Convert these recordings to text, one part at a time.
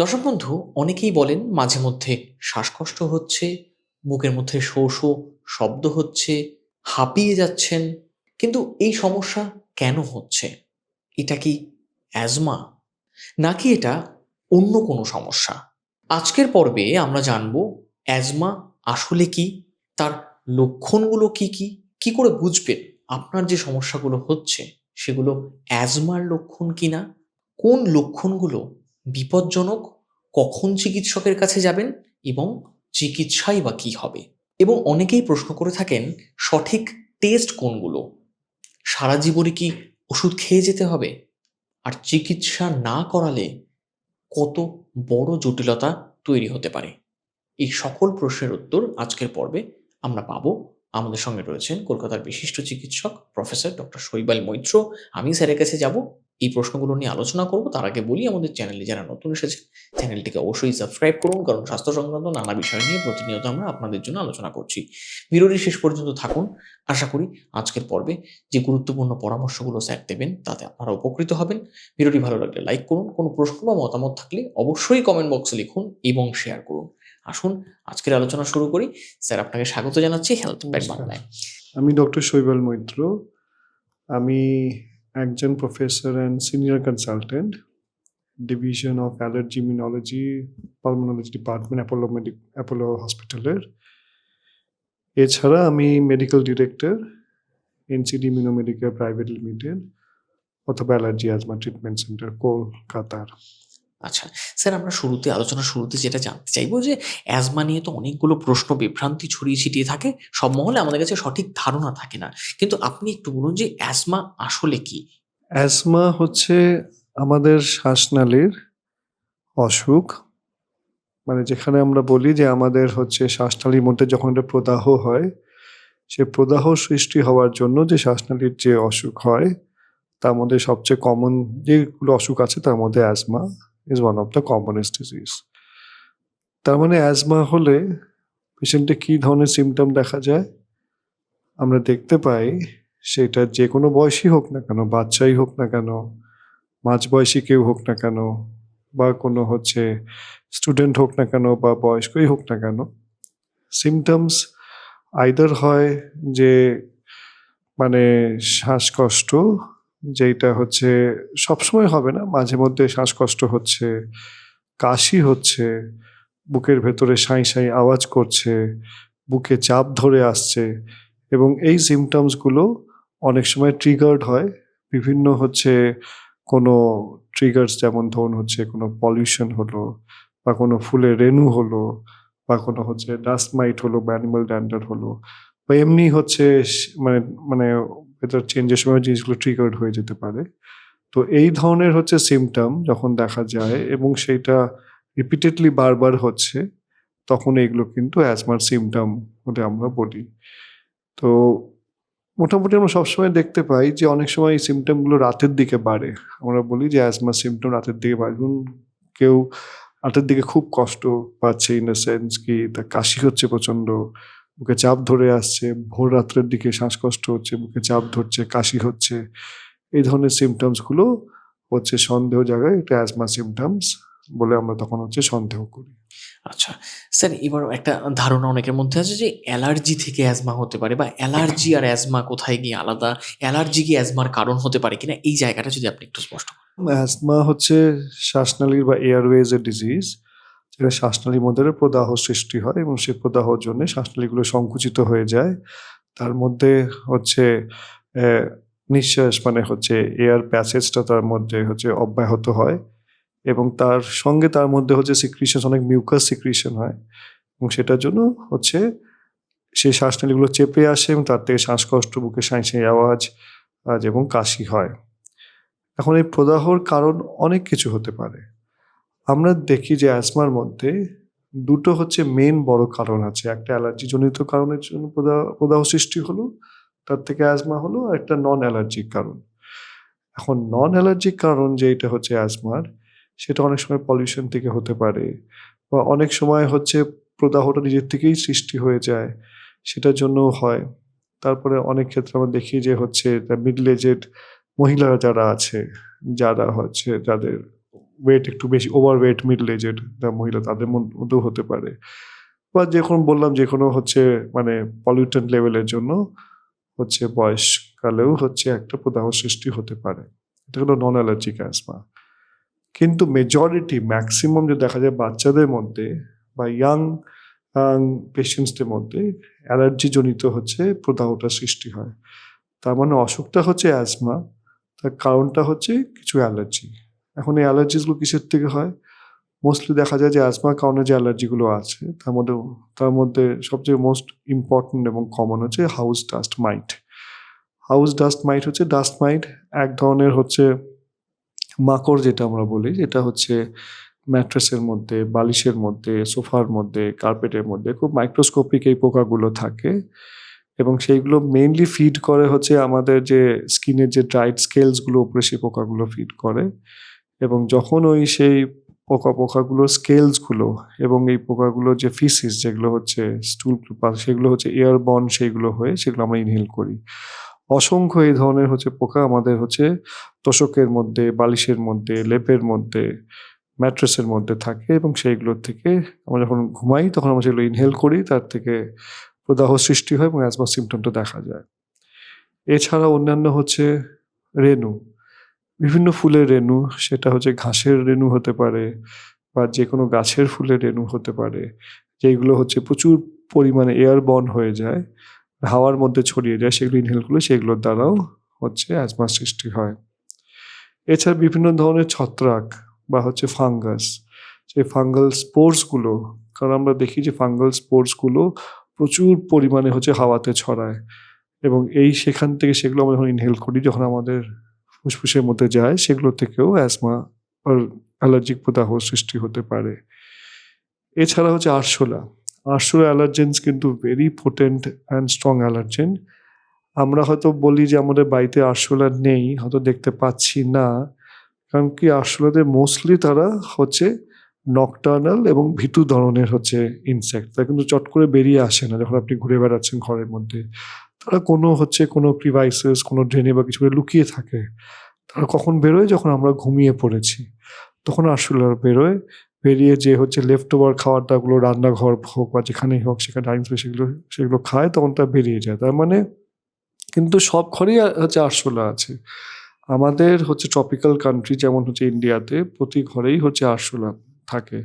দর্শক বন্ধু, অনেকেই বলেন মাঝে মধ্যে শ্বাসকষ্ট হচ্ছে, বুকের মধ্যে শো শো শব্দ হচ্ছে, হাঁপিয়ে যাচ্ছেন। কিন্তু এই সমস্যা কেন হচ্ছে? এটা কি অ্যাজমা? নাকি এটা অন্য কোনো সমস্যা? আজকের পর্বে আমরা জানব অ্যাজমা আসলে কি? তার লক্ষণগুলো কি কি? কি করে বুঝবেন আপনার যে সমস্যাগুলো হচ্ছে, সেগুলো অ্যাজমার লক্ষণ কিনা? কোন লক্ষণগুলো বিপজ্জনক কখন চিকিৎসকের কাছে যাবেন এবং চিকিৎসাই বা কী হবে? এবং অনেকেই প্রশ্ন করে থাকেন, সঠিক টেস্ট কোনগুলো? সারা জীবনে কি ওষুধ খেয়ে যেতে হবে? আর চিকিৎসা না করালে কত বড় জটিলতা তৈরি হতে পারে? এই সকল প্রশ্নের উত্তর আজকের পর্বে আমরা পাবো। আমাদের সঙ্গে রয়েছেন কলকাতার বিশিষ্ট চিকিৎসক প্রফেসর ডক্টর শৈবাল মৈত্র। আমি স্যারের কাছে যাব। এই প্রশ্নগুলো নিয়ে আলোচনা করব। তার আগে বলি আমাদের চ্যানেলে যারা নতুন এসেছে চ্যানেলটিকে অবশ্যই সাবস্ক্রাইব করুন। কারণ স্বাস্থ্য সংক্রান্ত নানা বিষয় নিয়ে প্রতিনিয়ত আমরা আপনাদের জন্য আলোচনা করছি। ভিডিওটি শেষ পর্যন্ত থাকুন। আশা করি আজকের পর্বে যে গুরুত্বপূর্ণ পরামর্শগুলো স্যার দেবেন তাতে আপনারা উপকৃত হবেন। ভিডিওটি ভালো লাগলে লাইক করুন। কোনো প্রশ্ন বা মতামত থাকলে অবশ্যই কমেন্ট বক্সে লিখুন এবং শেয়ার করুন। আসুন আজকের আলোচনা শুরু করি। স্যার আপনাকে স্বাগত জানাচ্ছি হেলথ ব্যাক বাংলায় আমি ডক্টর শৈবাল মৈত্র। আমি একজন professor and senior consultant division of allergy immunology pulmonology department Apollo medic Apollo হসপিটালের এছাড়া আমি medical director NCD immuno medical private limited অথবা অ্যালার্জি অ্যাজমা ট্রিটমেন্ট সেন্টার কলকাতার। আচ্ছা স্যার আমরা শুরুতে আলোচনা শুরুতে যেটা জানতে চাইব যে অ্যাজমা নিয়ে তো অনেকগুলো প্রশ্ন বিভ্রান্তি ছড়িয়ে ছিটিয়ে থাকে, সব মহলে আমাদের কাছে সঠিক ধারণা থাকে না। কিন্তু আপনি একটু বলুন যে অ্যাজমা আসলে কি? অ্যাজমা হচ্ছে আমাদের শ্বাসনালীর অসুখ মানে যেখানে আমরা বলি যে, আমাদের হচ্ছে শ্বাসনালীর মধ্যে যখন একটা প্রদাহ হয়, সে প্রদাহ সৃষ্টি হওয়ার জন্য যে শ্বাসনালীর যে অসুখ হয়, তার মধ্যে সবচেয়ে কমন যেগুলো অসুখ আছে তার মধ্যে asthma is one of the commonest disease তার মানে অ্যাজমা হলে পেশেন্টে কী ধরনের সিমটম দেখা যায়? আমরা দেখতে পাই সেটা যে কোনো বয়সই হোক না কেন, বাচ্চাই হোক না কেন, মাঝ বয়সী কেউ হোক না কেন, বা কোনো হচ্ছে স্টুডেন্ট হোক না কেন, বা বয়স্কই হোক না কেন সিমটমস আইদার হয় যে মানে শ্বাসকষ্ট যেটা হচ্ছে, সবসময় হবে না, মাঝে মধ্যে শ্বাসকষ্ট হচ্ছে, কাশি হচ্ছে, বুকের ভেতরে সাঁই সাঁই আওয়াজ করছে, বুকে চাপ ধরে আসছে এবং এই সিমটমসগুলো অনেক সময় ট্রিগার্ড হয়। বিভিন্ন হচ্ছে কোনো ট্রিগার্স যেমন ধরুন হচ্ছে কোনো পলিউশন হলো বা কোনো ফুলের রেণু হলো বা কোনো হচ্ছে ডাস্ট মাইট হলো বা অ্যানিমাল ড্যান্ডার হলো বা এমনি হচ্ছে মানে মানে ভেতর চেঞ্জের সময় জিনিসগুলো ট্রিগার্ড হয়ে যেতে পারে। তো এই ধরনের হচ্ছে সিমটম যখন দেখা যায় এবং সেইটা রিপিটেডলি বারবার হচ্ছে, তখন এগুলো কিন্তু অ্যাজমার সিমটম বলে আমরা বলি। তো মোটামুটি আমরা সবসময় দেখতে পাই যে অনেক সময় এই সিমটমগুলো রাতের দিকে বাড়ে। আমরা বলি যে অ্যাজমা সিমটম রাতের দিকে বাড়ে। কেউ রাতের দিকে খুব কষ্ট পাচ্ছে ইন দ্য সেন্স কি তার কাশি হচ্ছে প্রচণ্ড বুকে চাপ ধরে আসছে ভোর রাত্রের দিকে শ্বাসকষ্ট হচ্ছে বুকে চাপ ধরছে কাশি হচ্ছে। এই ধরনের সিমটমসগুলো হচ্ছে সন্দেহ জায়গায় এটা অ্যাজমা সিমটমস বলে আমরা তখন হচ্ছে সন্দেহ করি। আচ্ছা স্যার এবার একটা ধারণা অনেকের মধ্যে আছে যে অ্যালার্জি থেকে অ্যাজমা হতে পারে বা অ্যালার্জি আর অ্যাজমা কোথায় গিয়ে আলাদা? অ্যালার্জি কি অ্যাজমার কারণ হতে পারে কিনা? এই জায়গাটা যদি আপনি একটু স্পষ্ট করেন। অ্যাজমা হচ্ছে শ্বাসনালীর বা এয়ারওয়েজ এর ডিজিজ যেটা শ্বাসনালীর মধ্যে প্রদাহ সৃষ্টি হয় এবং সেই প্রদাহর জন্য শ্বাসনালীগুলো সংকুচিত হয়ে যায়। তার মধ্যে হচ্ছে নিঃশ্বাস মানে হচ্ছে এয়ার প্যাসেজটা তার মধ্যে হচ্ছে অব্যাহত হয় এবং তার সঙ্গে তার মধ্যে হচ্ছে সিক্রিশন অনেক মিউকাস সিক্রিশন হয় এবং সেটার জন্য হচ্ছে সেই শ্বাসনালীগুলো চেপে আসে এবং তার থেকে শ্বাসকষ্ট, বুকে সাঁই সাঁই আওয়াজ আজ এবং কাশি হয়। এখন এই প্রদাহর কারণ অনেক কিছু হতে পারে। আমরা দেখি যে অ্যাজমার মধ্যে দুটো হচ্ছে মেন বড় কারণ আছে। একটা অ্যালার্জি জনিত কারণের জন্য প্রদাহ সৃষ্টি হলো, তার থেকে অ্যাজমা হলো, আর একটা নন অ্যালার্জিক কারণ। এখন নন অ্যালার্জিক কারণ যেটা হচ্ছে অ্যাজমার, সেটা অনেক সময় পলিউশন থেকে হতে পারে, বা অনেক সময় হচ্ছে প্রদাহটা নিজের থেকেই সৃষ্টি হয়ে যায়, সেটার জন্যও হয়। তারপরে অনেক ক্ষেত্রে আমরা দেখি যে হচ্ছে মিডল এজেড মহিলারা যারা আছে, যারা হচ্ছে, যাদের ওয়েট একটু বেশি ওভার ওয়েট মিডল এজেড মহিলা তাদের মধ্যেও হতে পারে। বা যে কোনো বললাম যে কোনো হচ্ছে মানে পলিউটেন্ট লেভেলের জন্য হচ্ছে বয়সকালেও হচ্ছে একটা প্রদাহ সৃষ্টি হতে পারে। এটা হলো নন অ্যালার্জিক অ্যাজমা কিন্তু মেজরিটি ম্যাক্সিমাম যে দেখা যায় বাচ্চাদের মধ্যে বা ইয়াং পেশেন্টসদের মধ্যে অ্যালার্জি জনিত হচ্ছে, প্রদাহটা সৃষ্টি হয়। তার মানে অসুখটা হচ্ছে অ্যাজমা তার কারণটা হচ্ছে কিছু অ্যালার্জি এখন এই অ্যালার্জিসগুলো কিসের থেকে হয়? মোস্টলি দেখা যায় যে অ্যাজমার কারণে যে অ্যালার্জিগুলো আছে, তার মধ্যে তার মধ্যে সবচেয়ে মোস্ট ইম্পর্ট্যান্ট এবং কমন হচ্ছে house dust mite house dust mite হচ্ছে ডাস্ট মাইট এক ধরনের হচ্ছে মাকড় যেটা আমরা বলি, যেটা হচ্ছে ম্যাট্রেসের মধ্যে, বালিশের মধ্যে, সোফার মধ্যে কার্পেটের মধ্যে খুব মাইক্রোস্কোপিক এই পোকাগুলো থাকে এবং সেইগুলো মেইনলি ফিড করে হচ্ছে আমাদের যে স্কিনের যে ড্রাইড স্কেলসগুলো উপরে সেই পোকাগুলো ফিড করে। এবং যখন ওই সেই পোকা পোকাগুলো স্কেলসগুলো এবং এই পোকাগুলো যে ফিসিস যেগুলো হচ্ছে স্টুল সেগুলো হচ্ছে এয়ার বন সেইগুলো হয়ে সেগুলো আমরা ইনহেল করি। অসংখ্য এই ধরনের হচ্ছে পোকা আমাদের হচ্ছে তোষকের মধ্যে, বালিশের মধ্যে, লেপের মধ্যে ম্যাট্রেসের মধ্যে থাকে এবং সেইগুলোর থেকে আমরা যখন ঘুমাই তখন আমরা সেগুলো ইনহেল করি, তার থেকে প্রদাহ সৃষ্টি হয় এবং অ্যাজমা সিমটমটা দেখা যায়। এছাড়া অন্যান্য হচ্ছে রেণু। বিভিন্ন ফুলের রেণু, সেটা হচ্ছে ঘাসের রেণু হতে পারে বা যে কোনো গাছের ফুলের রেণু হতে পারে, যেগুলো হচ্ছে প্রচুর পরিমাণে এয়ার বর্ন হয়ে যায়, হাওয়ার মধ্যে ছড়িয়ে যায়, সেগুলো ইনহেল করলে সেগুলোর দ্বারাও হচ্ছে অ্যাজমা সৃষ্টি হয়। এছাড়া বিভিন্ন ধরনের ছত্রাক বা হচ্ছে ফাঙ্গাস, সেই ফাঙ্গাল স্পোর্টসগুলো কারণ আমরা দেখি যে ফাঙ্গাল স্পোর্টসগুলো প্রচুর পরিমাণে হচ্ছে হাওয়াতে ছড়ায় এবং এই সেখান থেকে সেগুলো আমরা যখন ইনহেল করি, যখন আমাদের ফুসফুসের মধ্যে যায় সেগুলো থেকেও অ্যাজমা অ্যালার্জিক প্রদাহ সৃষ্টি হতে পারে। এছাড়া হচ্ছে আরশোলা। আরশোলা অ্যালার্জেন্স কিন্তু very potent and strong allergen আমরা হয়তো বলি যে আমাদের বাড়িতে আরশোলা নেই, হয়তো দেখতে পাচ্ছি না, কারণ কি আরশোলাদের মোস্টলি তারা হচ্ছে নকটার্নাল এবং ভীতু ধরনের হচ্ছে ইনসেক্ট তারা কিন্তু চট করে বেরিয়ে আসে না, যখন আপনি ঘুরে বেড়াচ্ছেন ঘরের মধ্যে। তারা কোনো হচ্ছে কোনো ক্রিভাইসেস কোনো ড্রেনে বা কিছু লুকিয়ে থাকে। তারা কখন বেরোয়? যখন আমরা ঘুমিয়ে পড়েছি। তখন আসলে বেরোয়, বেরিয়ে যে হচ্ছে লেফট ওভার খাওয়ার দাগুলো রান্নাঘর হোক বা যেখানেই হোক, সেখানে স্পেস সেগুলো সেগুলো খায়, তখন তা বেরিয়ে যায়। তার মানে কিন্তু সব ঘরেই হচ্ছে আরশোলা আছে। আমাদের হচ্ছে ট্রপিক্যাল কান্ট্রি যেমন হচ্ছে ইন্ডিয়াতে প্রতি ঘরেই হচ্ছে আরশোলা থাকে।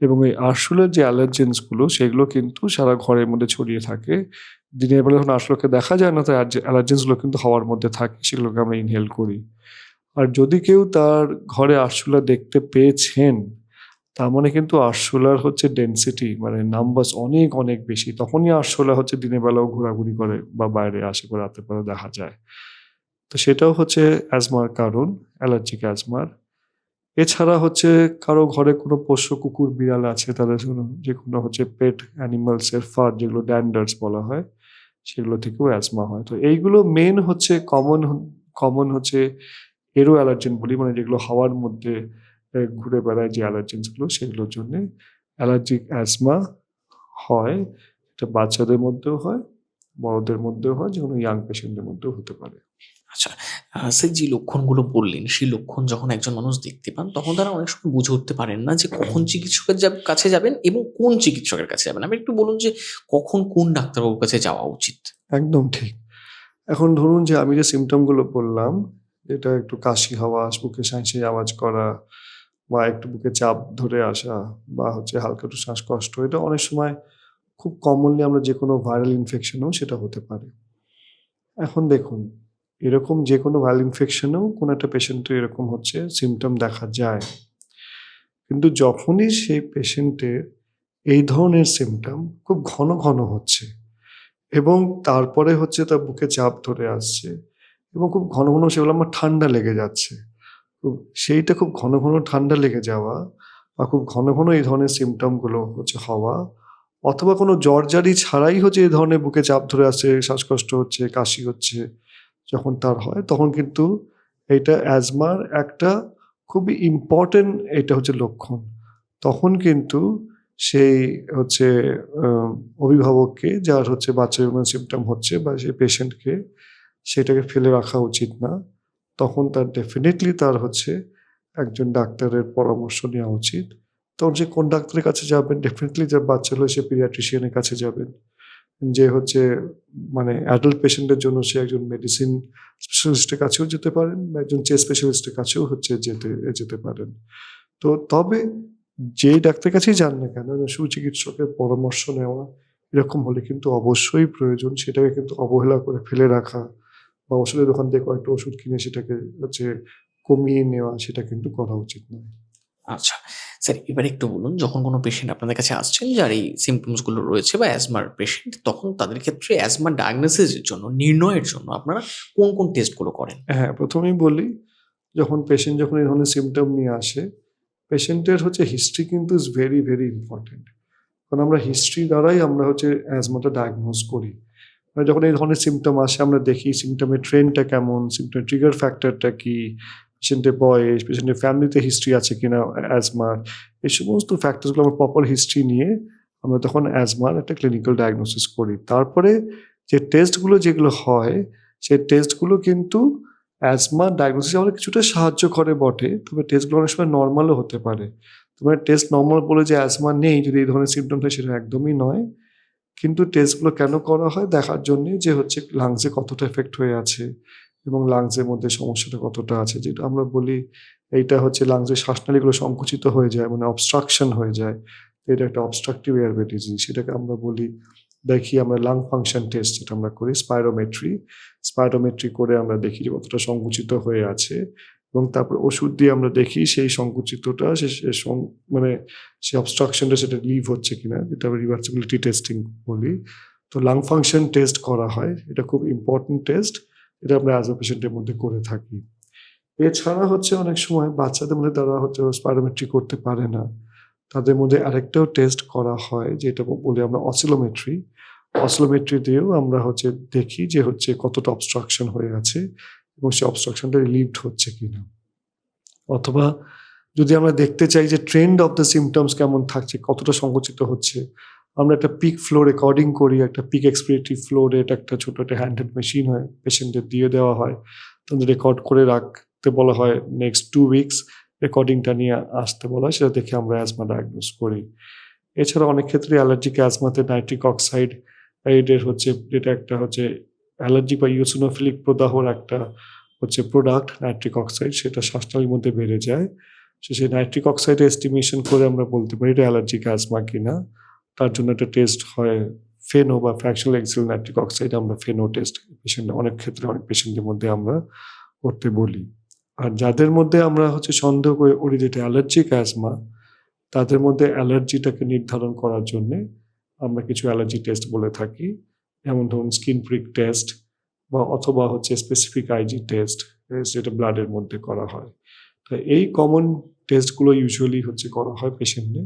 এবং এই আরশোলার যে অ্যালার্জেন্সগুলো সেগুলো কিন্তু সারা ঘরের মধ্যে ছড়িয়ে থাকে। দিনের বেলা যখন আরশোলাকে দেখা যায় না তার অ্যালার্জেন্সগুলো কিন্তু হাওয়ার মধ্যে থাকে, সেগুলোকে আমরা ইনহেল করি। আর যদি কেউ তার ঘরে আরশোলা দেখতে পেয়েছেন, তার মানে কিন্তু আরশোলার হচ্ছে ডেন্সিটি মানে নাম্বারস অনেক অনেক বেশি। তখনই আরশোলা হচ্ছে দিনের বেলাও ঘোরাঘুরি করে বা বাইরে আসে বা রাতের বেলা দেখা যায়। তো সেটাও হচ্ছে অ্যাজমার কারণ অ্যালার্জিক অ্যাজমার এছাড়া হচ্ছে কারও ঘরে কোনো পোষ্য কুকুর, বিড়াল আছে, তাদের যে কোনো হচ্ছে পেট অ্যানিমালসের ফার যেগুলো ড্যান্ডার্স বলা হয় সেগুলো থেকেও অ্যাজমা হয়। তো এইগুলো মেন হচ্ছে কমন কমন হচ্ছে এরো অ্যালার্জেন বলি মানে যেগুলো হাওয়ার মধ্যে ঘুরে বেড়ায় যে অ্যালার্জেন্সগুলো সেগুলোর জন্য অ্যালার্জিক অ্যাজমা হয়। এটা বাচ্চাদের মধ্যেও হয়, বড়দের মধ্যেও হয় যে কোনো ইয়াং পেশেন্টদের মধ্যেও হতে পারে। আচ্ছা স্যার যে লক্ষণগুলো বললেন সেই লক্ষণ যখন একজন মানুষ দেখতে পান তখন তারা অনেক সময় বুঝে উঠতে পারেন না যে কখন চিকিৎসকের কাছে যাবেন এবং কোন চিকিৎসকের কাছে যাবেন। আমি একটু বলুন যে কখন কোন ডাক্তারবাবুর কাছে যাওয়া উচিত? একদম ঠিক। এখন ধরুন যে আমি যে সিমটমগুলো বললাম এটা একটু কাশি হওয়া বুকে সাঁইসে আওয়াজ করা বা একটু বুকে চাপ ধরে আসা বা হচ্ছে হালকা একটু শ্বাসকষ্ট এটা অনেক সময় খুব কমনলি আমরা যে কোনো ভাইরাল ইনফেকশনেও সেটা হতে পারে। এখন দেখুন এরকম যে কোনো ভাইরাল ইনফেকশনেও কোনো একটা পেশেন্টের এরকম হচ্ছে সিমটম দেখা যায়। কিন্তু যখনই সেই পেশেন্টের এই ধরনের সিমটম খুব ঘন ঘন হচ্ছে এবং তারপরে হচ্ছে তার বুকে চাপ ধরে আসছে এবং খুব ঘন ঘন সেগুলো আমার ঠান্ডা লেগে যাচ্ছে। সেইটা খুব ঘন ঘন ঠান্ডা লেগে যাওয়া বা খুব ঘন ঘন এই ধরনের সিমটমগুলো হচ্ছে হওয়া অথবা কোনো জ্বরজারি ছাড়াই হচ্ছে এই ধরনের বুকে চাপ ধরে আসছে, শ্বাসকষ্ট হচ্ছে, কাশি হচ্ছে যখন তার হয়, তখন কিন্তু এটা অ্যাজমার একটা খুবই ইম্পর্টেন্ট এটা হচ্ছে লক্ষণ। তখন কিন্তু সেই হচ্ছে অভিভাবককে যার হচ্ছে বাচ্চা সিমটম হচ্ছে বা সেই পেশেন্টকে সেটাকে ফেলে রাখা উচিত না। তখন তার ডেফিনেটলি তার হচ্ছে একজন ডাক্তারের পরামর্শ নেওয়া উচিত। তখন সে কোন ডাক্তারের কাছে যাবেন? ডেফিনেটলি যে বাচ্চা হলে সে পিরিয়াট্রিশিয়ানের কাছে যাবেন। যে হচ্ছে মানে অ্যাডাল্ট পেশেন্টের জন্য সে একজন মেডিসিন স্পেশালিস্টের কাছেও যেতে পারেন বা একজন চেস্ট স্পেশালিস্টের কাছেও হচ্ছে যেতে যেতে পারেন। তো তবে যে ডাক্তারের কাছেই যান না কেন সুচিকিৎসকের পরামর্শ নেওয়া এরকম হলে কিন্তু অবশ্যই প্রয়োজন। সেটাকে কিন্তু অবহেলা করে ফেলে রাখা বা ওষুধের দোকান থেকে কয়েকটা ওষুধ কিনে সেটাকে হচ্ছে কমিয়ে নেওয়া, সেটা কিন্তু করা উচিত নয়। আচ্ছা। স্যার এবার একটু বলুন, যখন কোনো পেশেন্ট আপনাদের কাছে আসছেন, যার এই সিমটমসগুলো রয়েছে বা অ্যাজমার পেশেন্ট তখন তাদের ক্ষেত্রে অ্যাজমা ডায়াগনোসিসের জন্য, নির্ণয়ের জন্য আপনারা কোন কোন টেস্টগুলো করেন? হ্যাঁ প্রথমেই বলি, যখন পেশেন্ট যখন এই ধরনের সিমটম নিয়ে আসে পেশেন্টের হচ্ছে হিস্ট্রি কিন্তু ইজ ভেরি ভেরি ইম্পর্টেন্ট কারণ আমরা হিস্ট্রি দ্বারাই আমরা হচ্ছে অ্যাজমাটা ডায়াগনোজ করি। মানে যখন এই ধরনের সিমটম আসে, আমরা দেখি সিমটমের ট্রেনটা কেমন সিমটমের ট্রিগার ফ্যাক্টরটা কি পেশেন্টের বয়স পেশেন্টের ফ্যামিলিতে হিস্ট্রি আছে কিনা অ্যাজমার এই সমস্ত ফ্যাক্টরসগুলো আমরা প্রপার হিস্ট্রি নিয়ে আমরা তখন অ্যাজমার একটা ক্লিনিক্যাল ডায়াগনোসিস করি। তারপরে যে টেস্টগুলো যেগুলো হয়, সেই টেস্টগুলো কিন্তু অ্যাজমা ডায়াগনোসিস আমাদের কিছুটা সাহায্য করে বটে, তবে টেস্টগুলো অনেক সময় নর্মালও হতে পারে। তোমার টেস্ট নর্মাল বলে যে অ্যাজমা নেই, যদি এই ধরনের সিমটম হয় সেটা একদমই নয়। কিন্তু টেস্টগুলো কেন করা হয় দেখার জন্যে যে হচ্ছে লাংসে কতটা এফেক্ট হয়ে আছে এবং লাংসের মধ্যে সমস্যাটা কতটা আছে? যেটা আমরা বলি, এইটা হচ্ছে লাংসের শ্বাসনালীগুলো সংকুচিত হয়ে যায় মানে অবস্ট্রাকশন হয়ে যায়। এটা একটা অবস্ট্রাকটিভ এয়ারওয়ে ডিজিজ সেটাকে আমরা বলি, দেখি আমরা লাং ফাংশন টেস্ট যেটা আমরা করি স্পাইরোমেট্রি স্পাইরোমেট্রি করে আমরা দেখি যে কতটা সংকুচিত হয়ে আছে এবং তারপর ওষুধ দিয়ে আমরা দেখি সেই সংকুচিতটা, সে সে সং- মানে সেই অবস্ট্রাকশনটা সেটা লিভ হচ্ছে কিনা, যেটা আমরা রিভার্সিবিলিটি টেস্টিং বলি। তো লাং ফাংশন টেস্ট করা হয়, এটা খুব ইম্পর্টেন্ট টেস্ট এটা আমরা অ্যাজ পেশেন্টের মধ্যে করে থাকি। এছাড়া হচ্ছে অনেক সময় বাচ্চাদের মধ্যে তারা হচ্ছে স্পাইরোমেট্রি করতে পারে না। তাদের মধ্যে আরেকটাও টেস্ট করা হয়, যেটা বলি আমরা অসিলোমেট্রি অসিলোমেট্রি দিয়েও আমরা হচ্ছে দেখি যে হচ্ছে কতটা অবস্ট্রাকশন হয়ে আছে এবং সেই অবস্ট্রাকশনটা রিলিভড হচ্ছে কিনা। অথবা যদি আমরা দেখতে চাই যে ট্রেন্ড অফ দ্য সিমটমস কেমন থাকছে, কতটা সংকুচিত হচ্ছে আমরা একটা পিক ফ্লো রেকর্ডিং করি, একটা পিক এক্সপিরেটিভ ফ্লো রেট একটা ছোট একটা হ্যান্ডেড মেশিন হয় পেশেন্টের দিয়ে দেওয়া হয়। তাদের রেকর্ড করে রাখতে বলা হয় নেক্সট টু উইকস রেকর্ডিংটা নিয়ে আসতে বলা হয়, সেটা দেখে আমরা অ্যাজমা ডায়াগনোস করি। এছাড়া অনেক ক্ষেত্রে অ্যালার্জিক অ্যাজমাতে নাইট্রিক অক্সাইড এর হচ্ছে যেটা একটা হচ্ছে অ্যালার্জি বা ইউসোনোফিলিক প্রদাহর একটা হচ্ছে প্রোডাক্ট নাইট্রিক অক্সাইড সেটা শ্বাসনালীর মধ্যে বেড়ে যায়। সে সেই নাইট্রিক অক্সাইড এস্টিমেশন করে আমরা বলতে পারি এটা অ্যালার্জিক অ্যাজমা কিনা। তার জন্য একটা টেস্ট হয় ফেনো বা ফ্র্যাকশনাল এক্সেল নাইট্রিক অক্সাইড আমরা ফেনো টেস্ট পেশেন্ট অনেক ক্ষেত্রে অনেক পেশেন্টের মধ্যে আমরা করতে বলি। আর যাদের মধ্যে আমরা হচ্ছে সন্দেহ করে করি যেটা অ্যালার্জিক অ্যাজমা তাদের মধ্যে অ্যালার্জিটাকে নির্ধারণ করার জন্য আমরা কিছু অ্যালার্জি টেস্ট বলে থাকি। যেমন ধরুন স্কিন প্রিক টেস্ট বা অথবা হচ্ছে স্পেসিফিক আইজি টেস্ট যেটা ব্লাডের মধ্যে করা হয়। তো এই কমন টেস্টগুলো ইউজুয়ালি হচ্ছে করা হয় পেশেন্টে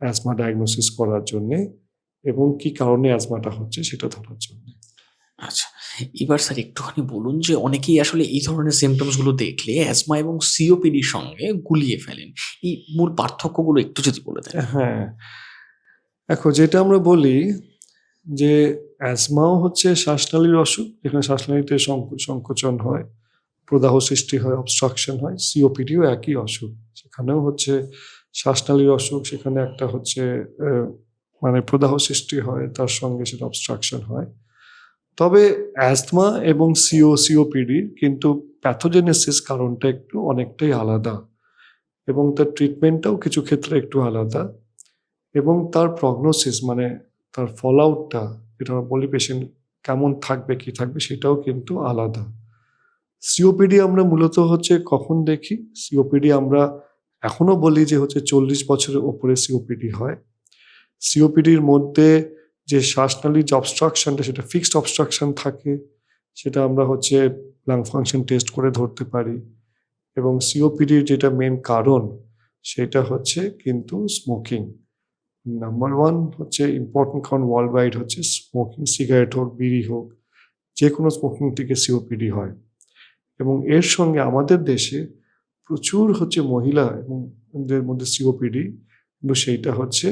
অ্যাজমা ডায়াগনোসিস করার জন্যে এবং কি কারণে অ্যাজমাটা হচ্ছে সেটা ধরার জন্য। আচ্ছা এবার স্যার একটুখানি বলুন যে অনেকেই আসলে এই ধরনের সিমটমসগুলো দেখলে অ্যাজমা এবং সিওপিডির সঙ্গে গুলিয়ে ফেলেন। এই মূল পার্থক্যগুলো একটু যদি বলে দেন। হ্যাঁ দেখো যেটা আমরা বলি যে অ্যাজমাও হচ্ছে শ্বাসনালীর অসুখ যেখানে শ্বাসনালীতে সংকো- সংকোচন হয় প্রদাহ সৃষ্টি হয় অবস্ট্রাকশন হয় সিওপিডিও একই অসুখ। সেখানেও হচ্ছে শ্বাসনালীর অসুখ, সেখানে একটা হচ্ছে মানে প্রদাহ সৃষ্টি হয়, তার সঙ্গে সেটা অবস্ট্রাকশন হয়। তবে অ্যাজমা এবং সিও সিওপিডি কিন্তু প্যাথোজেনেসিস কারণটা একটু অনেকটাই আলাদা এবং তার ট্রিটমেন্টটাও কিছু ক্ষেত্রে একটু আলাদা এবং তার প্রগনোসিস মানে তার ফল আউটটা যেটা বলি পেশেন্ট কেমন থাকবে, কি থাকবে, সেটাও কিন্তু আলাদা। সিওপিডি আমরা মূলত হচ্ছে কখন দেখি? সিওপিডি আমরা এখনও বলি যে হচ্ছে চল্লিশ বছরের ওপরে সিওপিডি হয়। সিওপিডির মধ্যে যে শ্বাসনালীর যে অবস্ট্রাকশনটা সেটা ফিক্সড অবস্ট্রাকশন থাকে, সেটা আমরা হচ্ছে লাং ফাংশন টেস্ট করে ধরতে পারি। এবং সিওপিডির যেটা মেন কারণ, সেটা হচ্ছে কিন্তু স্মোকিং নাম্বার ওয়ান হচ্ছে ইম্পর্টেন্ট কারণ ওয়ার্ল্ড ওয়াইড হচ্ছে স্মোকিং সিগারেট হোক, বিড়ি হোক যে কোনো স্মোকিং থেকে সিওপিডি হয়। এবং এর সঙ্গে আমাদের দেশে প্রচুর হচ্ছে মহিলা এবং মধ্যে সিওপিডি কিন্তু সেইটা হচ্ছে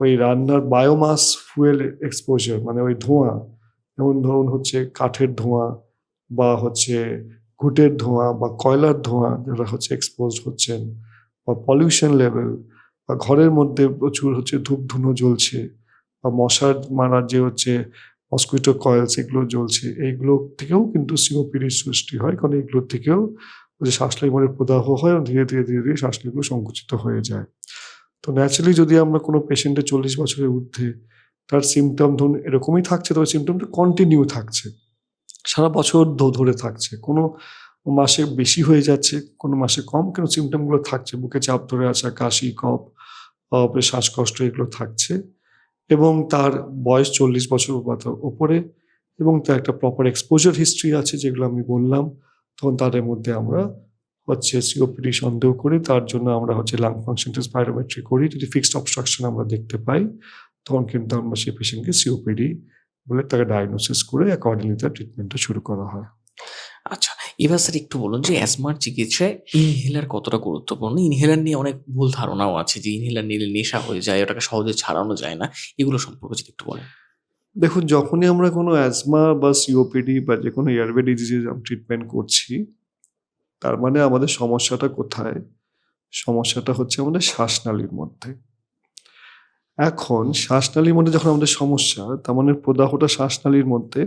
ওই রান্নার বায়োমাস ফুয়েল এক্সপোজার মানে ওই ধোঁয়া। যেমন ধরুন হচ্ছে কাঠের ধোঁয়া বা হচ্ছে ঘুটের ধোঁয়া বা কয়লার ধোঁয়া যারা হচ্ছে এক্সপোজ হচ্ছেন বা পলিউশন লেভেল বা ঘরের মধ্যে প্রচুর হচ্ছে ধূপ ধুনো জ্বলছে বা মশার মারার যে হচ্ছে মস্কুইটো কয়েলস এগুলো জ্বলছে, এইগুলো থেকেও কিন্তু সিওপিডির সৃষ্টি হয়। কারণ এগুলো থেকেও যে শ্বাসনালীমনের প্রদাহ হয় ধীরে ধীরে ধীরে ধীরে শ্বাসনালীগুলো সংকুচিত হয়ে যায়। তো ন্যাচারালি যদি আমরা কোনো পেশেন্টের চল্লিশ বছরের ঊর্ধ্বে তার সিমটম ধরুন এরকমই থাকছে তবে সিমটমটা কন্টিনিউ থাকছে। সারা বছর ধরে থাকছে। কোনো মাসে বেশি হয়ে যাচ্ছে কোনো মাসে কম কেন সিমটমগুলো থাকছে। বুকে চাপ ধরে আসা কাশি আহ, শ্বাসকষ্ট এগুলো থাকছে। এবং তার বয়স চল্লিশ বছর বা তার এবং তার একটা প্রপার এক্সপোজার হিস্ট্রি আছে যেগুলো আমি বললাম। তখন তাদের মধ্যে আমরা হচ্ছে সিওপিডি সন্দেহ করি, তার জন্য আমরা হচ্ছে লাং ফাংশন টেস্ট পাইরোমেট্রি করি। যদি ফিক্সড অবস্ট্রাকশন আমরা দেখতে পাই, তখন কিন্তু আমরা সেই পেশেন্টকে সিওপিডি বলে তাকে ডায়াগনোসিস করে অ্যাকর্ডিংলি তার ট্রিটমেন্টটা শুরু করা হয়। আচ্ছা এবার স্যার একটু বলুন যে অ্যাজমার চিকিৎসায় ইনহেলার কতটা গুরুত্বপূর্ণ? ইনহেলার নিয়ে অনেক ভুল ধারণাও আছে যে ইনহেলার নিলে নেশা হয়ে যায়, ওটাকে সহজে ছাড়ানো যায় না। এগুলো সম্পর্কে যদি একটু বলেন। দেখুন, যখনই আমরা কোনো অ্যাজমা বা সিওপিডি বা যে কোনো এয়ারওয়ে ডিজিজের ট্রিটমেন্ট করছি, তার মানে আমাদের সমস্যাটা কোথায়? সমস্যাটা হচ্ছে আমাদের শ্বাসনালীর মধ্যে। এখন শ্বাসনালীর মধ্যে যখন আমাদের সমস্যা, তার মানে প্রদাহটা শ্বাসনালীর মধ্যে,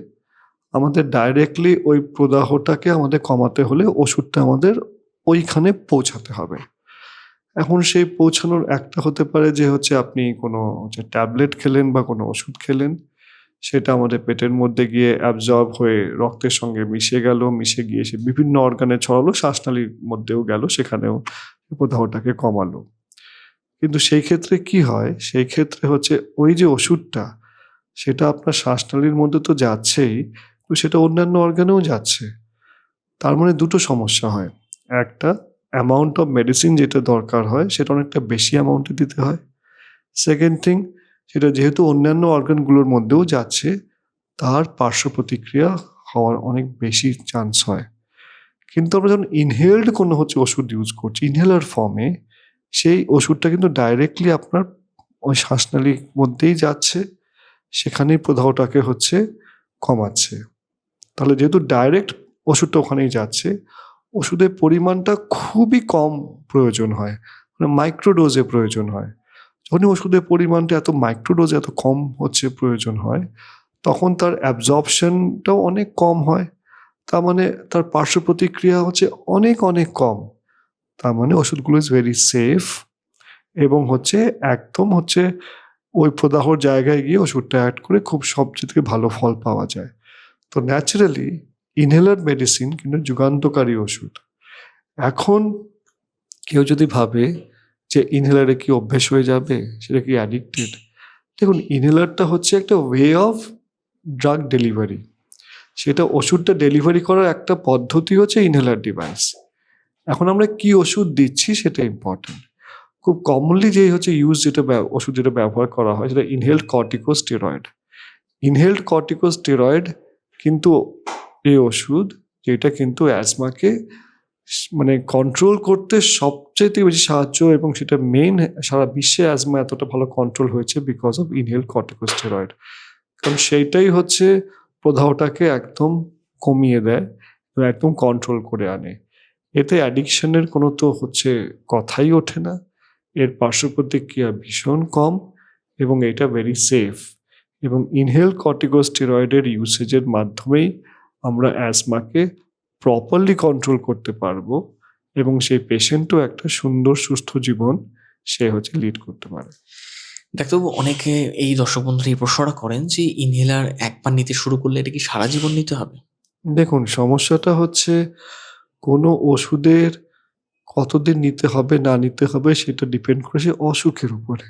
আমাদের ডাইরেক্টলি ওই প্রদাহটাকে আমাদের কমাতে হলে ওষুধটা আমাদের ওইখানে পৌঁছাতে হবে। এখন সেই পৌঁছানোর একটা হতে পারে যে হচ্ছে আপনি কোনো হচ্ছে ট্যাবলেট খেলেন বা কোনো ওষুধ খেলেন সেটা আমাদের পেটের মধ্যে গিয়ে অ্যাবজর্ব হয়ে রক্তের সঙ্গে মিশে গেল, মিশে গিয়ে সে বিভিন্ন অর্গানে ছড়ালো, শ্বাসনালীর মধ্যেও গেল, সেখানেও প্রদাহটাকে কমালো। কিন্তু সেই ক্ষেত্রে কি হয়? সেই ক্ষেত্রে হচ্ছে ওই যে ওষুধটা, সেটা আপনার শ্বাসনালীর মধ্যে তো যাচ্ছেই তো সেটা অন্যান্য অর্গানেও যাচ্ছে। তার মানে দুটো সমস্যা হয়। একটা অ্যামাউন্ট অফ মেডিসিন যেটা দরকার হয়, সেটা অনেকটা বেশি অ্যামাউন্টে দিতে হয়। সেকেন্ড থিং সেটা যেহেতু অন্যান্য অর্গানগুলোর মধ্যেও যাচ্ছে, তার পার্শ্ব প্রতিক্রিয়া হওয়ার অনেক বেশি চান্স হয়। কিন্তু আমরা যখন ইনহেলড কোনো হচ্ছে ওষুধ ইউজ করছি ইনহেলার ফর্মে সেই ওষুধটা কিন্তু ডাইরেক্টলি আপনার ওই শ্বাসনালীর মধ্যেই যাচ্ছে, সেখানেই প্রদাহটাকে হচ্ছে কমাচ্ছে। তাহলে যেহেতু ডাইরেক্ট ওষুধটা ওখানেই যাচ্ছে, ওষুধের পরিমাণটা খুবই কম প্রয়োজন হয় মানে মাইক্রোডোজে প্রয়োজন হয়। যখনই ওষুধের পরিমাণটা এত মাইক্রোডোজ এত কম হচ্ছে প্রয়োজন হয়, তখন তার অ্যাবজর্পশনটাও অনেক কম হয়। তার মানে তার পার্শ্ব প্রতিক্রিয়া হচ্ছে অনেক অনেক কম। তার মানে ওষুধগুলো ইজ ভেরি সেফ এবং হচ্ছে একদম হচ্ছে ওই প্রদাহর জায়গায় গিয়ে ওষুধটা অ্যাড করে খুব সবচেয়ে থেকে ভালো ফল পাওয়া যায়। তো ন্যাচারালি ইনহেলার মেডিসিন কিন্তু যুগান্তকারী ওষুধ। এখন কেউ যদি ভাবে যে ইনহেলারে কি অভ্যেস হয়ে যাবে, সেটা কি অ্যাডিক্টেড দেখুন ইনহেলারটা হচ্ছে একটা ওয়ে অফ ড্রাগ ডেলিভারি সেটা ওষুধটা ডেলিভারি করার একটা পদ্ধতি হচ্ছে ইনহেলার ডিভাইস এখন আমরা কি ওষুধ দিচ্ছি সেটা ইম্পর্টেন্ট খুব কমনলি যেই হচ্ছে ইউজ যেটা ওষুধ যেটা ব্যবহার করা হয় সেটা ইনহেলড কর্টিকোস্টেরয়েড ইনহেলড কর্টিকোস্টেরয়েড কিন্তু এই ওষুধ, যেটা কিন্তু অ্যাজমাকে মানে কন্ট্রোল করতে সবচেয়ে বেশি সাহায্য এবং সেটা মেইন সারা বিশ্বে অ্যাজমা এতটা ভালো কন্ট্রোল হয়েছে বিকজ অফ ইনহেল কর্টিকোস্টেরয়েড কারণ সেইটাই হচ্ছে প্রদাহটাকে একদম কমিয়ে দেয় একদম কন্ট্রোল করে আনে। এতে অ্যাডিকশনের কোনো তো হচ্ছে কথাই ওঠে না। এর পার্শ্ব প্রতিক্রিয়া ভীষণ কম এবং এটা ভেরি সেফ এবং ইনহেল কর্টিকোস্টেরয়েডের ইউসেজের মাধ্যমেই আমরা অ্যাজমাকে প্রপারলি কন্ট্রোল করতে পারব এবং সেই পেশেন্টও একটা সুন্দর সুস্থ জীবন সে হচ্ছে লিড করতে পারে। ডাক্তারবাবু অনেকে এই দর্শক বন্ধুরা এই প্রশ্নটা করেন যে ইনহেলার একবার নিতে শুরু করলে এটা কি সারা জীবন নিতে হবে? দেখুন সমস্যাটা হচ্ছে কোনো ওষুধের কতদিন নিতে হবে না নিতে হবে সেটা ডিপেন্ড করে সে অসুখের উপরে।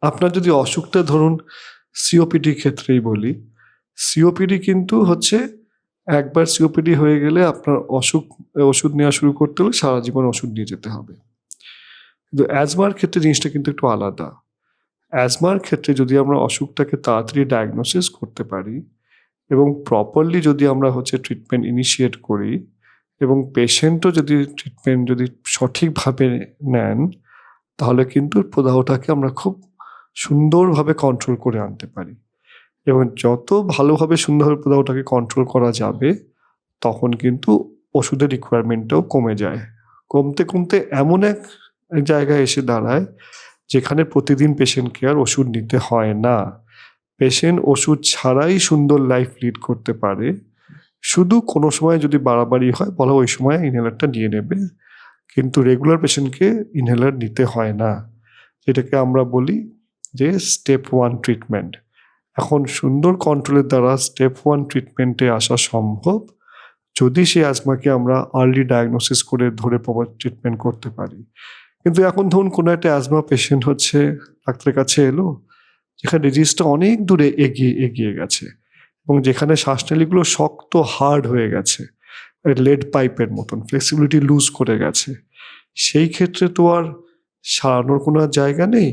আপনার যদি অসুখটা ধরুন সিওপিডির ক্ষেত্রেই বলি সিওপিডি কিন্তু হচ্ছে একবার সিওপিডি হয়ে গেলে আপনার অসুখ, ওষুধ নেওয়া শুরু করতে হলে সারা জীবন ওষুধ নিয়ে যেতে হবে। কিন্তু অ্যাজমার ক্ষেত্রে জিনিসটা কিন্তু একটু আলাদা। অ্যাজমার ক্ষেত্রে যদি আমরা অসুখটাকে তাড়াতাড়ি ডায়াগনোসিস করতে পারি এবং প্রপারলি যদি আমরা হচ্ছে ট্রিটমেন্ট ইনিশিয়েট করি এবং পেশেন্টও যদি ট্রিটমেন্ট যদি সঠিকভাবে নেন, তাহলে কিন্তু প্রদাহটাকে আমরা খুব সুন্দরভাবে কন্ট্রোল করে আনতে পারি। এবং যত ভালোভাবে সুন্দরভাবে প্রদাহটাকে কন্ট্রোল করা যাবে, তখন কিন্তু ওষুধের রিকোয়ারমেন্টটাও কমে যায়। কমতে কমতে এমন এক জায়গায় এসে দাঁড়ায়, যেখানে প্রতিদিন পেশেন্টকে আর ওষুধ নিতে হয় না। পেশেন্ট ওষুধ ছাড়াই সুন্দর লাইফ লিড করতে পারে। শুধু কোনো সময় যদি বাড়াবাড়ি হয়, বলা ওই সময় ইনহেলারটা নিয়ে নেবে। কিন্তু রেগুলার পেশেন্টকে ইনহেলার নিতে হয় না। যেটাকে আমরা বলি যে স্টেপ ওয়ান ট্রিটমেন্ট এখন সুন্দর কন্ট্রোলের দ্বারা স্টেপ ওয়ান ট্রিটমেন্টে আসা সম্ভব যদি সেই অ্যাজমাকে আমরা আর্লি ডায়াগনোসিস করে ধরে প্রপার ট্রিটমেন্ট করতে পারি। কিন্তু এখন ধরুন কোনো একটা অ্যাজমা পেশেন্ট হচ্ছে, ডাক্তারের কাছে এলো, যেখানে ডিজিজটা অনেক দূরে এগিয়ে এগিয়ে গেছে এবং যেখানে শ্বাসনালীগুলো শক্ত হার্ড হয়ে গেছে লেড পাইপের মতন ফ্লেক্সিবিলিটি লুজ করে গেছে। সেই ক্ষেত্রে তো আর সারানোর কোনো জায়গা নেই।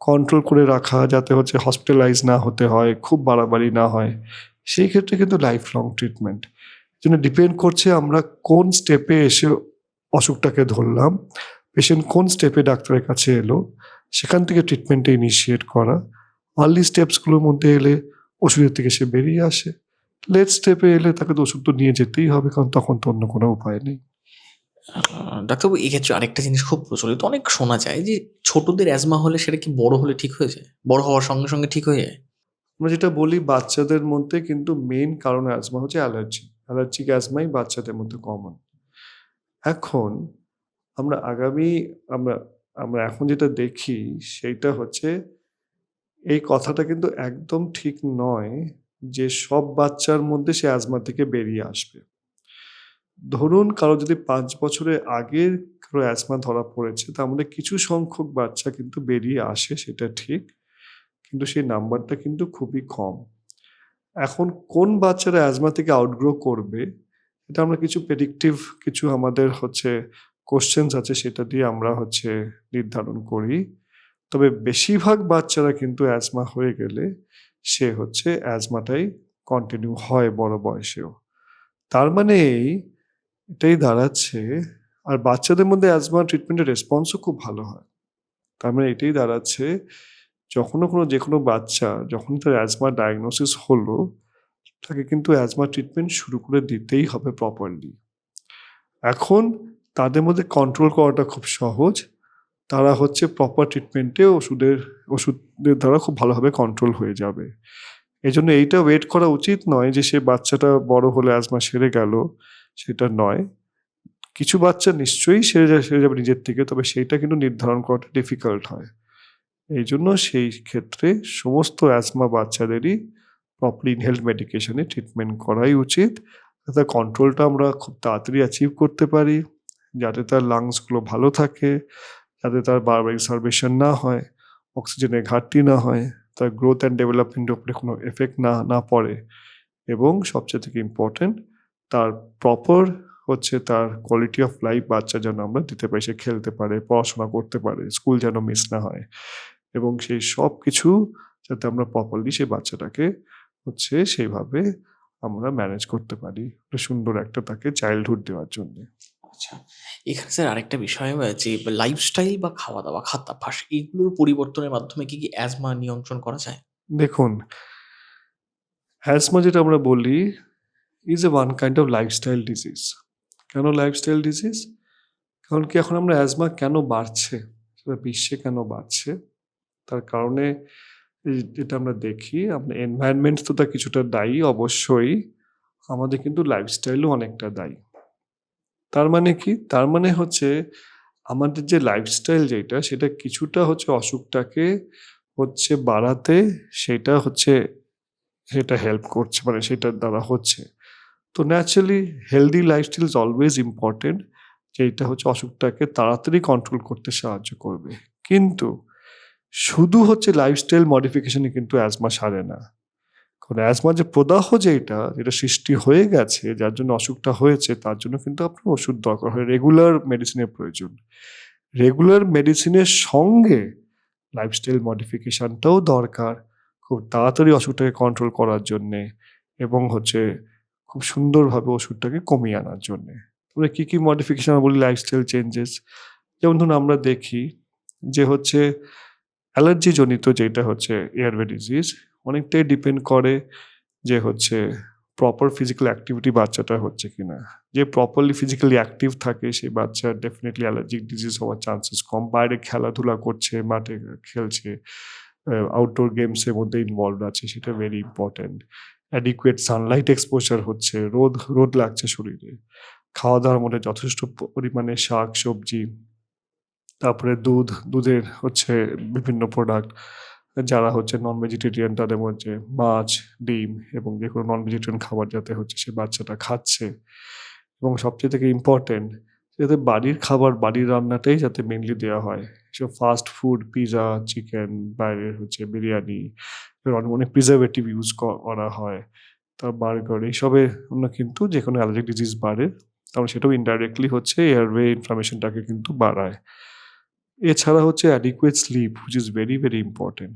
কন্ট্রোল করে রাখা যাতে হচ্ছে হসপিটালাইজ না হতে হয়, খুব বাড়াবাড়ি না হয়, সেই ক্ষেত্রে কিন্তু লাইফ লং ট্রিটমেন্ট জন্য ডিপেন্ড করছে আমরা কোন স্টেপে এসে অসুখটাকে ধরলাম পেশেন্ট কোন স্টেপে ডাক্তারের কাছে এলো, সেখান থেকে ট্রিটমেন্টে ইনিশিয়েট করা আর্লি স্টেপসগুলোর মধ্যে এলে ওষুধের থেকে সে বেরিয়ে আসে লেট স্টেপে এলে তাকে তো ওষুধ তো নিয়ে যেতেই হবে, কারণ তখন তো অন্য কোনো উপায় নেই। ডাক্তারবাবু, এক্ষেত্রে আরেকটা জিনিস খুব প্রচলিত। অনেক শোনা যায় যে ছোটদের অ্যাজমা হলে সেটা কি বড় হলে ঠিক হয়ে যায়? বড় হওয়ার সঙ্গে সঙ্গে ঠিক হয়ে যায়? আমরা যেটা বলি বাচ্চাদের মধ্যে কিন্তু মেন কারণ অ্যাজমা হচ্ছে অ্যালার্জি অ্যালার্জিক অ্যাজমাই বাচ্চাদের মধ্যে কমন এখন আমরা আগামী, আমরা আমরা এখন যেটা দেখি সেইটা হচ্ছে এই কথাটা কিন্তু একদম ঠিক নয় যে সব বাচ্চার মধ্যে সে অ্যাজমা থেকে বেরিয়ে আসবে। ধরুন কারও যদি পাঁচ বছরের আগের কারও অ্যাজমা ধরা পড়েছে, তার মধ্যে কিছু সংখ্যক বাচ্চা কিন্তু বেরিয়ে আসে, সেটা ঠিক। কিন্তু সেই নাম্বারটা কিন্তু খুবই কম। এখন কোন বাচ্চারা অ্যাজমা থেকে আউটগ্রো করবে, এটা আমরা কিছু প্রেডিক্টিভ কিছু আমাদের হচ্ছে কোশ্চেন্স আছে, সেটা দিয়ে আমরা হচ্ছে নির্ধারণ করি। তবে বেশিরভাগ বাচ্চারা কিন্তু অ্যাজমা হয়ে গেলে সে হচ্ছে অ্যাজমাটাই কন্টিনিউ হয় বড় বয়সেও। তার মানে এই এটাই দাঁড়াচ্ছে। আর বাচ্চাদের মধ্যে অ্যাজমা ট্রিটমেন্টের রেসপন্সও খুব ভালো হয়। তার মানে এটাই দাঁড়াচ্ছে, যখনও কোনো যে কোনো বাচ্চা যখন তার অ্যাজমা ডায়াগনোসিস হলো, তাকে কিন্তু অ্যাজমা ট্রিটমেন্ট শুরু করে দিতেই হবে প্রপারলি এখন তাদের মধ্যে কন্ট্রোল করাটা খুব সহজ। তারা হচ্ছে প্রপার ট্রিটমেন্টে ওষুধের ওষুধের দ্বারা খুব ভালোভাবে কন্ট্রোল হয়ে যাবে। এই জন্য এইটা ওয়েট করা উচিত নয় যে সে বাচ্চাটা বড় হলে অ্যাজমা সেরে গেল। সেটা নয়। কিছু বাচ্চা নিশ্চয়ই সেরে যায়, সেরে যাবে নিজের থেকে, তবে সেইটা কিন্তু নির্ধারণ করাটা ডিফিকাল্ট হয়। এই জন্য সেই ক্ষেত্রে সমস্ত অ্যাজমা বাচ্চাদেরই প্রপারলি ইনহেলড মেডিকেশনে ট্রিটমেন্ট করাই উচিত। যাতে কন্ট্রোলটা আমরা খুব তাড়াতাড়ি অ্যাচিভ করতে পারি, যাতে তার লাংসগুলো ভালো থাকে, যাতে তার বারবার সার্ভেশন না হয় অক্সিজেনের ঘাটতি না হয়, তার গ্রোথ অ্যান্ড ডেভেলপমেন্টের উপরে কোনো এফেক্ট না না পড়ে। এবং সবচেয়ে থেকে ইম্পর্টেন্ট তার প্রপার হচ্ছে তার কোয়ালিটি অফ লাইফ বাচ্চা যেন আমরা দিতে পারি সে খেলতে পারে পড়াশোনা করতে পারে স্কুল যেন মিস না হয় এবং সেই সব কিছু যাতে আমরা প্রপারলি সেই বাচ্চাটাকে হচ্ছে সেইভাবে আমরা ম্যানেজ করতে পারি। সুন্দর একটা তাকে চাইল্ডহুড দেওয়ার জন্য। আচ্ছা এখানে স্যার আরেকটা বিষয় যে লাইফস্টাইল বা খাওয়া দাওয়া খাদ্যাভ্যাস এগুলোর পরিবর্তনের মাধ্যমে কি কি অ্যাজমা নিয়ন্ত্রণ করা যায়? দেখুন অ্যাসমা যেটা আমরা বলি is a one kind of lifestyle disease কেন লাইফস্টাইল ডিজিজ কারণ কি এখন আমরা অ্যাজমা কেন বাড়ছে? সেটা বিশ্বে কেন বাড়ছে? তার কারণে যেটা আমরা দেখি, আমরা এনভায়রনমেন্ট তো তা কিছুটা দায়ী অবশ্যই, আমাদের কিন্তু লাইফস্টাইলও অনেকটা দায়ী। তার মানে কি? তার মানে হচ্ছে আমাদের যে লাইফস্টাইল যেটা, সেটা কিছুটা হচ্ছে অসুখটাকে হচ্ছে বাড়াতে, সেটা হচ্ছে, সেটা হেল্প করছে মানে সেটার দ্বারা হচ্ছে। তো naturally healthy lifestyle is always important যেটা হচ্ছে অসুখটাকে তাড়াতাড়ি কন্ট্রোল করতে সাহায্য করবে। কিন্তু শুধু হচ্ছে লাইফস্টাইল মডিফিকেশনে কিন্তু অ্যাজমা সারে না। কারণ অ্যাজমা যে প্রদাহ যেটা যেটা সৃষ্টি হয়ে গেছে, যার জন্য অসুখটা হয়েছে, তার জন্য কিন্তু আপনার ওষুধ দরকার হয়। রেগুলার মেডিসিনের প্রয়োজন। রেগুলার মেডিসিনের সঙ্গে লাইফস্টাইল মডিফিকেশানটাও দরকার। খুব তাড়াতাড়ি অসুখটাকে কন্ট্রোল করার জন্যে। এবং হচ্ছে খুব সুন্দরভাবে ওষুধটাকে কমিয়ে আনার জন্যে। তারপরে কী কী মডিফিকেশন আমরা বলি লাইফস্টাইল চেঞ্জেস যেমন ধরুন আমরা দেখি যে হচ্ছে অ্যালার্জি জনিত যেটা হচ্ছে এয়ারওয়ে ডিজিজ অনেকটাই ডিপেন্ড করে যে হচ্ছে প্রপার ফিজিক্যাল অ্যাক্টিভিটি বাচ্চাটা হচ্ছে কিনা। যে প্রপারলি ফিজিক্যালি অ্যাক্টিভ থাকে সেই বাচ্চার ডেফিনেটলি অ্যালার্জিক ডিজিজ হওয়ার চান্সেস কম। বাইরে খেলাধুলা করছে, মাঠে খেলছে আউটডোর গেমসের মধ্যে ইনভলভ আছে, সেটা very important adequate sunlight exposure হচ্ছে, রোদ রোদ লাগছে শরীরে। খাওয়া দাওয়ার মধ্যে যথেষ্ট পরিমাণে শাক, সবজি, তারপরে দুধ, দুধের হচ্ছে বিভিন্ন প্রোডাক্ট যারা হচ্ছে নন ভেজিটেরিয়ান তাদের মধ্যে মাছ, ডিম এবং যে কোনো নন ভেজিটেরিয়ান খাবার যাতে হচ্ছে সে বাচ্চাটা খাচ্ছে। এবং সবচেয়ে থেকে ইম্পর্টেন্ট যাতে বাড়ির খাবার, বাড়ির রান্নাটাই যাতে মেনলি দেওয়া হয়। সব ফাস্ট ফুড পিৎজা চিকেন বাইরের হচ্ছে বিরিয়ানি অনেক প্রিজারভেটিভ ইউজ করা হয়। তার বার্গার এইসবে জন্য কিন্তু যে কোনো অ্যালার্জিক ডিজিজ বাড়ে, তাহলে সেটাও ইনডাইরেক্টলি হচ্ছে এয়ারওয়ে ইনফ্লামেশনটাকে কিন্তু বাড়ায়। এছাড়া হচ্ছে adequate sleep which is very very important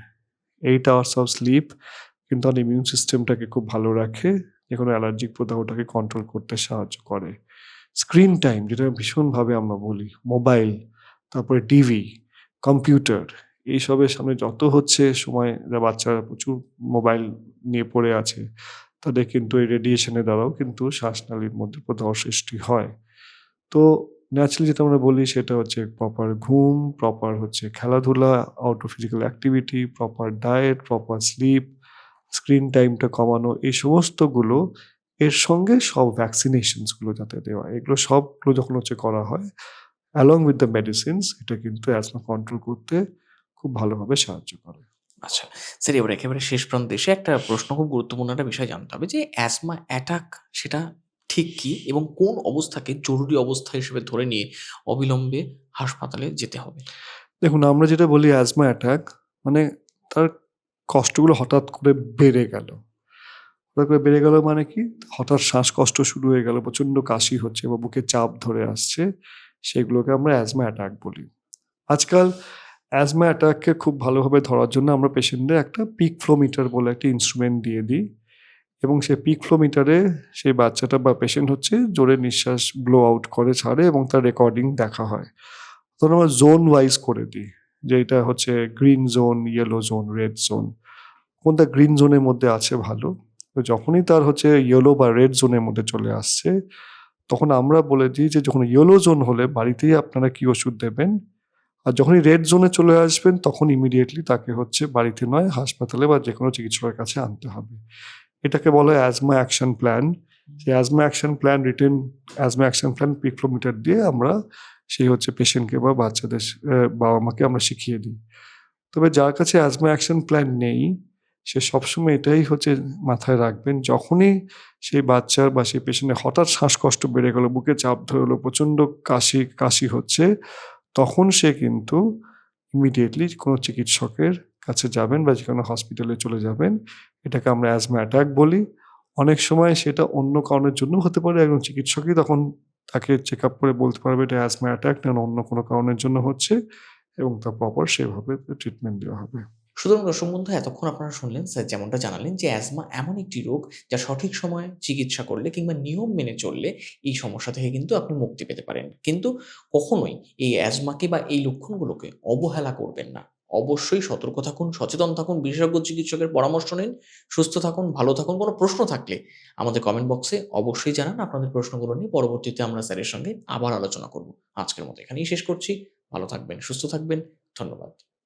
eight hours of sleep কিন্তু আমাদের ইমিউন সিস্টেমটাকে খুব ভালো রাখে যে কোনো অ্যালার্জিক প্রদাহটাকে কন্ট্রোল করতে সাহায্য করে। স্ক্রিন টাইম যেটা ভীষণভাবে আমরা বলি মোবাইল তারপরে টিভি কম্পিউটার এইসবের সামনে যত হচ্ছে সময় বাচ্চারা প্রচুর মোবাইল নিয়ে পড়ে আছে, তাদের কিন্তু এই রেডিয়েশনের দ্বারাও কিন্তু শ্বাসনালীর মধ্যে প্রদাহ সৃষ্টি হয়। তো ন্যাচারালি যেটা আমরা বলি সেটা হচ্ছে প্রপার ঘুম প্রপার হচ্ছে খেলাধুলা outdoor physical activity proper diet proper sleep screen টাইমটা কমানো, এই সমস্তগুলো এর সঙ্গে সব ভ্যাকসিনেশনসগুলো যাতে দেওয়া এগুলো সবগুলো যখন হচ্ছে করা হয় অ্যালং উইথ দ্য মেডিসিনস এটা কিন্তু অ্যাজমা কন্ট্রোল করতে খুব ভালোভাবে সাহায্য করে। আচ্ছা স্যার এবার একেবারে শেষ প্রান্তে এসে একটা প্রশ্ন খুব গুরুত্বপূর্ণ একটা বিষয় জানতে হবে যে অ্যাজমা অ্যাটাক সেটা ঠিক কি এবং কোন অবস্থাকে জরুরি অবস্থা হিসেবে ধরে নিয়ে অবিলম্বে হাসপাতালে যেতে হবে? দেখুন আমরা যেটা বলি অ্যাজমা অ্যাটাক মানে তার কষ্টগুলো হঠাৎ করে বেড়ে গেল। হঠাৎ করে বেড়ে গেল মানে কি? হঠাৎ শ্বাসকষ্ট শুরু হয়ে গেল প্রচণ্ড কাশি হচ্ছে বা বুকে চাপ ধরে আসছে সেগুলোকে আমরা অ্যাজমা অ্যাটাক বলি। আজকাল অ্যাজমা অ্যাটাককে খুব ভালোভাবে ধরার জন্য আমরা পেশেন্টদের একটা পিক ফ্লোমিটার বলে একটা ইনস্ট্রুমেন্ট দিয়ে দিই। এবং সেই পিক ফ্লোমিটারে সেই বাচ্চাটা বা পেশেন্ট হচ্ছে জোরে নিঃশ্বাস ব্লো আউট করে, ছাড়ে এবং তার রেকর্ডিং দেখা হয়। তখন আমরা জোন ওয়াইজ করে দিই যে এটা হচ্ছে green zone yellow zone red zone কোনটা গ্রিন জোনের মধ্যে আছে ভালো। তো যখনই তার হচ্ছে ইয়েলো বা রেড জোনের মধ্যে চলে আসছে, তখন আমরা বলে দিই যে যখন ইয়েলো জোন হলে বাড়িতেই আপনারা কি ওষুধ দেবেন? আর যখনই রেড জোনে চলে আসবেন, তখন ইমিডিয়েটলি তাকে হচ্ছে বাড়িতে নয়, হাসপাতালে বা যে কোনো চিকিৎসকের কাছে আনতে হবে। এটাকে বলে অ্যাজমা অ্যাকশন প্ল্যান সেই asthma action plan written asthma action plan peak flow meter দিয়ে আমরা সেই হচ্ছে পেশেন্টকে বা বাচ্চাদের বাবা মাকে আমরা শিখিয়ে দিই। তবে যার কাছে অ্যাজমা অ্যাকশন প্ল্যান নেই, সে সবসময় এটাই হচ্ছে মাথায় রাখবেন, যখনই সেই বাচ্চার বা সেই পেশেন্টের হঠাৎ শ্বাসকষ্ট বেড়ে গেল, বুকে চাপ ধরে হলো প্রচণ্ড কাশি কাশি হচ্ছে তখন সে কিন্তু ইমিডিয়েটলি কোনো চিকিৎসকের কাছে যাবেন বা যে কোনো হসপিটালে চলে যাবেন। এটাকে আমরা অ্যাজমা অ্যাটাক বলি। অনেক সময় সেটা অন্য কারণের জন্য হতে পারে। একজন চিকিৎসকই তখন তাকে চেক আপ করে বলতে পারবে এটা অ্যাজমা অ্যাটাক না অন্য কোনো কারণের জন্য হচ্ছে এবং তার প্রপার সেভাবে ট্রিটমেন্ট দেওয়া হবে। সুতরাং দর্শক বন্ধু এতক্ষণ আপনারা শুনলেন, স্যার, যেমনটা জানালেন যে অ্যাজমা এমন একটি রোগ যা সঠিক সময়ে চিকিৎসা করলে কিংবা নিয়ম মেনে চললে এই সমস্যা থেকে কিন্তু আপনি মুক্তি পেতে পারেন। কিন্তু কখনোই এই অ্যাজমাকে বা এই লক্ষণগুলোকে অবহেলা করবেন না। অবশ্যই সতর্ক থাকুন, সচেতন থাকুন, বিশেষজ্ঞ চিকিৎসকের পরামর্শ নিন, সুস্থ থাকুন, ভালো থাকুন, কোনো প্রশ্ন থাকলে আমাদের কমেন্ট বক্সে অবশ্যই জানান, আপনাদের প্রশ্নগুলো নিয়ে পরবর্তীতে আমরা স্যারের সঙ্গে আবার আলোচনা করব। আজকের মতো এখানেই শেষ করছি। ভালো থাকবেন, সুস্থ থাকবেন, ধন্যবাদ।